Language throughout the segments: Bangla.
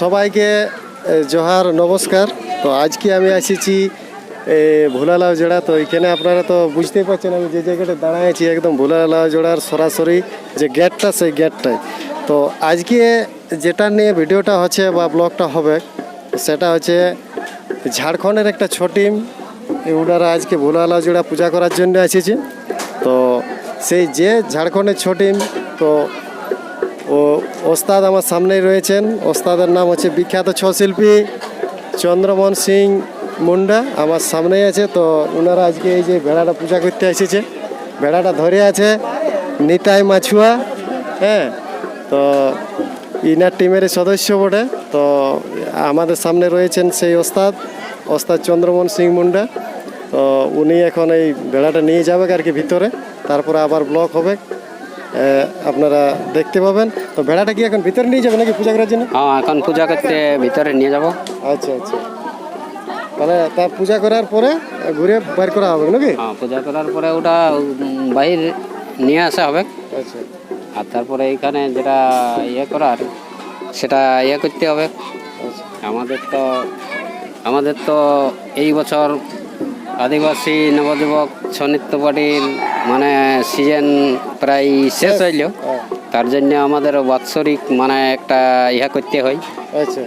সবাইকে জোহার নমস্কার। তো আজকে আমি এসেছি এ, ভোলালাও জোড়া তো এখানে আপনারা তো বুঝতেই পারছেন আমি যে জায়গাটা দাঁড়ায় আছি একদম ভোলালাও জোড়ার সরাসরি যে গেটটা সেই গেটটাই তো আজকে যেটা নিয়ে ভিডিওটা হচ্ছে বা ব্লগটা হবে সেটা হচ্ছে ঝাড়খণ্ডের একটা ছ টিম। ওনারা আজকে ভোলালাও জোড়া পূজা করার জন্য এসেছে। তো সেই যে ঝাড়খণ্ডের ছ টিম তো ও ওস্তাদ আমার সামনেই রয়েছেন। ওস্তাদের নাম হচ্ছে বিখ্যাত ছৌ শিল্পী চন্দ্রমোহন সিং মুন্ডা আমার সামনেই আছে। তো ওনারা আজকে এই যে ভেড়াটা পূজা করতে এসেছে। ভেড়াটা ধরে আছে নিতাই মাছুয়া হ্যাঁ? তো ইনার টিমের সদস্য বটে। তো আমাদের সামনে রয়েছেন সেই ওস্তাদ ওস্তাদ চন্দ্রমোহন সিং মুন্ডা। তো উনি এখন এই ভেড়াটা নিয়ে যাবে আর কি ভিতরে। তারপরে আবার ব্লক হবে। আপনারা দেখতে পাবেন। তো ভেড়াটা কি এখন ভিতরে নিয়ে যাবে নাকি পূজা করার জন্য? হ্যাঁ এখন পূজা করতে ভিতরে নিয়ে যাব। আচ্ছা আচ্ছা। তাহলে তা পূজা করার পরে ঘুরে বের করা হবে নাকি? হ্যাঁ পূজা করার পরে ওটা বাইর নিয়ে আসা হবে। আচ্ছা। আর তারপরে এখানে যেটা ইয়ে করার সেটা ইয়ে করতে হবে। আচ্ছা। আমাদের তো আমাদের তো এই বছর আদিবাসী নবযুবক ছনিত্য পার্টির মানে সিজন প্রায় শেষ হইল। তার জন্য আমাদের বাৎসরিক মানে একটা ইহা করতে হয়। আচ্ছা।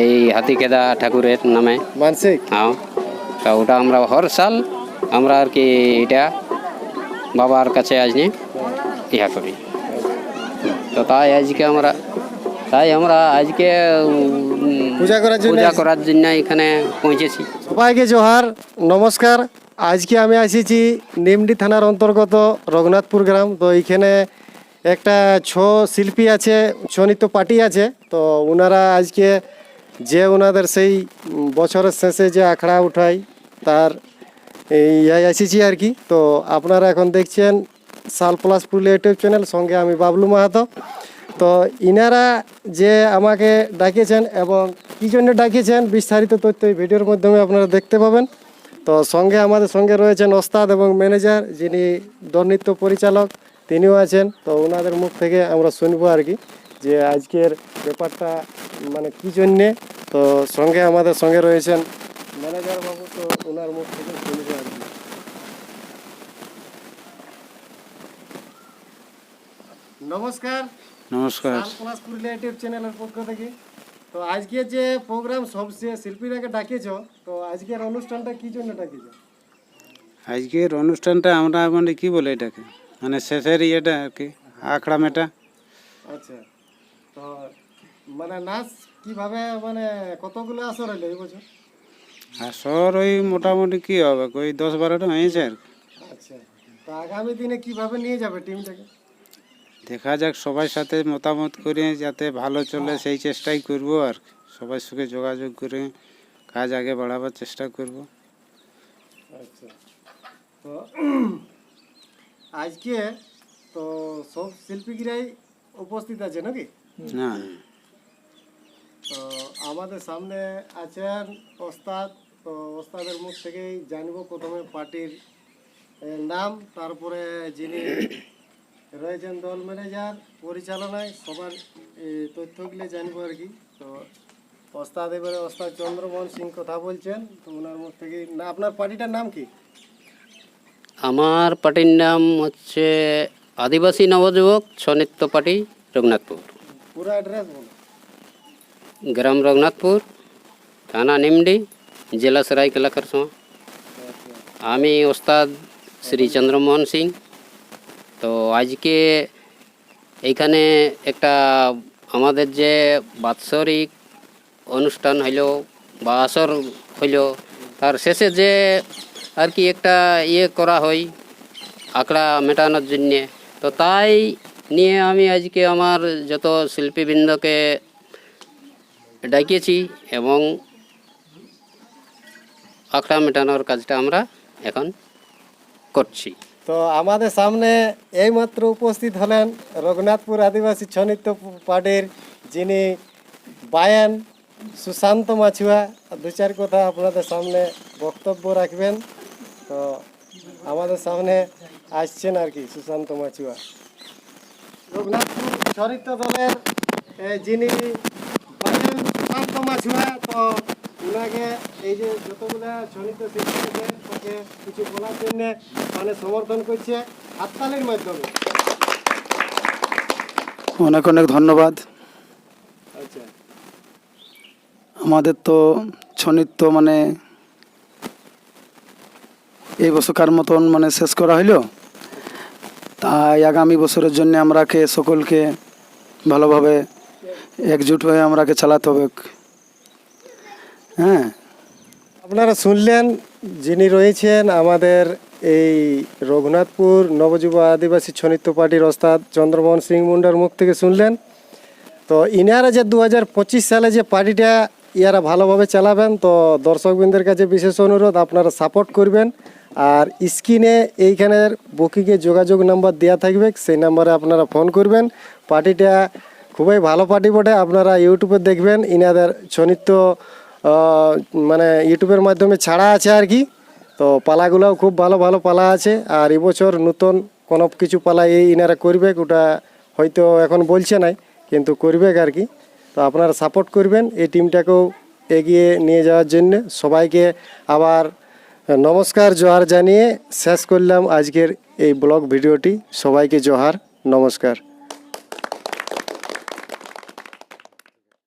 এই হাতিকেদা ঠাকুরের নামে। মানসিক? হ্যাঁ। তা ওটা আমরা হর সাল আমরা আর কি এটা বাবার কাছে আজ নিয়ে ইহা করি। তো তাই আজকে আমরা তাই আমরা আজকে পূজা করার জন্য পূজা করার জন্য এখানে পৌঁছেছি। সবাইকে জোহার নমস্কার। আজকে আমি এসেছি নিমডি থানার অন্তর্গত রঘুনাথপুর গ্রাম। তো এইখানে একটা ছ শিল্পী আছে ছৌ নৃত্য পার্টি আছে। তো ওনারা আজকে যে ওনাদের সেই বছরের শেষে যে আখড়া উঠায়, তার ইয়ায় এসেছি আর কি। তো আপনারা এখন দেখছেন সাল প্লাস পুরুলিয়া ইউটিউব চ্যানেল, সঙ্গে আমি বাবলু মাহাতো। তো ইনারা যে আমাকে ডাকিয়েছেন এবং কী জন্য ডাকিয়েছেন বিস্তারিত তথ্য এই ভিডিওর মাধ্যমে আপনারা দেখতে পাবেন। তো সঙ্গে আমাদের সঙ্গে রয়েছেন ওস্তাদ এবং ম্যানেজার যিনি দলনৃত্য পরিচালক তিনিও আছেন। তো ওনাদের মুখ থেকে আমরা শুনব আর কি যে আজকের ব্যাপারটা মানে কী জন্যে। তো সঙ্গে আমাদের সঙ্গে রয়েছেন ম্যানেজার বাবু তো ওনার মুখ থেকে শুনব আর কি। নমস্কার। নমস্কার। ক্লাস ইউটিউব চ্যানেলের পক্ষ থেকে। তো আজকে যে প্রোগ্রাম সব শিল্পীরাকে ডাকিয়েছ তো আজকের অনুষ্ঠানটা কি জন্য ডাকিয়েছ? আজকের অনুষ্ঠানটা আমরা মানে কি বলে এটাকে? মানে শেষের ইয়েটা আর কি আখড়া মেটা। আচ্ছা তো মানে নাচ কীভাবে মানে কতগুলো আসর হলো এই বছর? আসর ওই মোটামুটি কি হবে ওই দশ বারোটা হয়েছে আর কি। আচ্ছা তো আগামী দিনে কীভাবে নিয়ে যাবে টিমটাকে? দেখা যাক সবার সাথে মতামত করে যাতে ভালো চলে সেই চেষ্টাই করব আর। সবার সঙ্গে যোগাযোগ করে কাজ আগে বাড়াবার চেষ্টা করব। আচ্ছা। তো আজকে তো সব শিল্পীরাই উপস্থিত আছে নাকি? না। তো আমাদের সামনে আছেন ওস্তাদ তো ওস্তাদের মুখ থেকেই জানব প্রথমে পার্টির নাম তারপরে যিনি রয়েছেন দল ম্যানেজার পরিচালনায় সবার তথ্যগুলো জানব আর কি। তো ওস্তাদ এবারে ওস্তাদ চন্দ্রমোহন সিং কথা বলছেন তো ওনার মুখ থেকে না আপনার পার্টিটার নাম কি? আমার পার্টির নাম হচ্ছে আদিবাসী নবযুবক ছনিত্য পার্টি রঘুনাথপুর। পুরো অ্যাড্রেস বলো গ্রাম রঘুনাথপুর থানা নিমডি জেলা সরাইকেলা খরসোয়া। আমি ওস্তাদ শ্রী চন্দ্রমোহন সিং। তো আজকে এইখানে একটা আমাদের যে বাৎসরিক অনুষ্ঠান হইল বা আসর হইল, তার শেষে যে আর কি একটা ইয়ে করা হয় আঁকড়া মেটানোর জন্যে। তো তাই নিয়ে আমি আজকে আমার যত শিল্পীবৃন্দকে ডাকিয়েছি এবং আঁকড়া মেটানোর কাজটা আমরা এখন করছি। তো আমাদের সামনে এইমাত্র উপস্থিত হলেন রঘুনাথপুর আদিবাসী ছনিত্য পার্টির যিনি বায়ান সুশান্ত মাছুয়া। দু চার কথা আপনাদের সামনে বক্তব্য রাখবেন। তো আমাদের সামনে আসছেন আর কি সুশান্ত মাছুয়া। রঘুনাথপুর ছনিত্য দলের যিনি বায়ান সুশান্ত মাছুয়া, তো ওনাকে এই যে যতগুলো শিল্পী আছে তাকে কিছু বলার জন্য মানে সমর্থন করছে হাততালির মাধ্যমে। অনেক অনেক ধন্যবাদ। আচ্ছা। আমাদের তো ছনিত্য মানে এই বছরকার মতন মানে শেষ করা হইল। তাই আগামী বছরের জন্য আমরাকে সকলকে ভালোভাবে একজুট হয়ে আমরাকে চালাতে হবে। হ্যাঁ? আপনারা শুনলেন যিনি রয়েছেন আমাদের এই রঘুনাথপুর নবযুব আদিবাসী ছনিত্য পার্টির ওস্তাদ চন্দ্রমোহন সিং মুন্ডার মুখ থেকে শুনলেন। তো ইনারা যে দু হাজার পঁচিশ সালে যে পার্টিটা ইয়ারা ভালোভাবে চালাবেন, তো দর্শকবৃন্দের কাছে বিশেষ অনুরোধ, আপনারা সাপোর্ট করবেন। আর স্ক্রিনে এইখানের বুকিংয়ে যোগাযোগ নাম্বার দেওয়া থাকবে, সেই নাম্বারে আপনারা ফোন করবেন। পার্টিটা খুবই ভালো পার্টি বটে, আপনারা ইউটিউবে দেখবেন, ইনাদের ছনিত্য মানে ইউটিউবের মাধ্যমে ছাড়া আছে আর কি। তো পালাগুলোও খুব ভালো ভালো পালা আছে। আর এবছর নতুন কোনো কিছু পালা এই ইনারা করবে, ওটা হয়তো এখন বলছে নাই, কিন্তু করবে আর কি। তো আপনারা সাপোর্ট করবেন এই টিমটাকেও এগিয়ে নিয়ে যাওয়ার জন্য। সবাইকে আবার নমস্কার জোহার জানিয়ে শেষ করলাম আজকের এই ব্লগ ভিডিওটি। সবাইকে জোহার নমস্কার।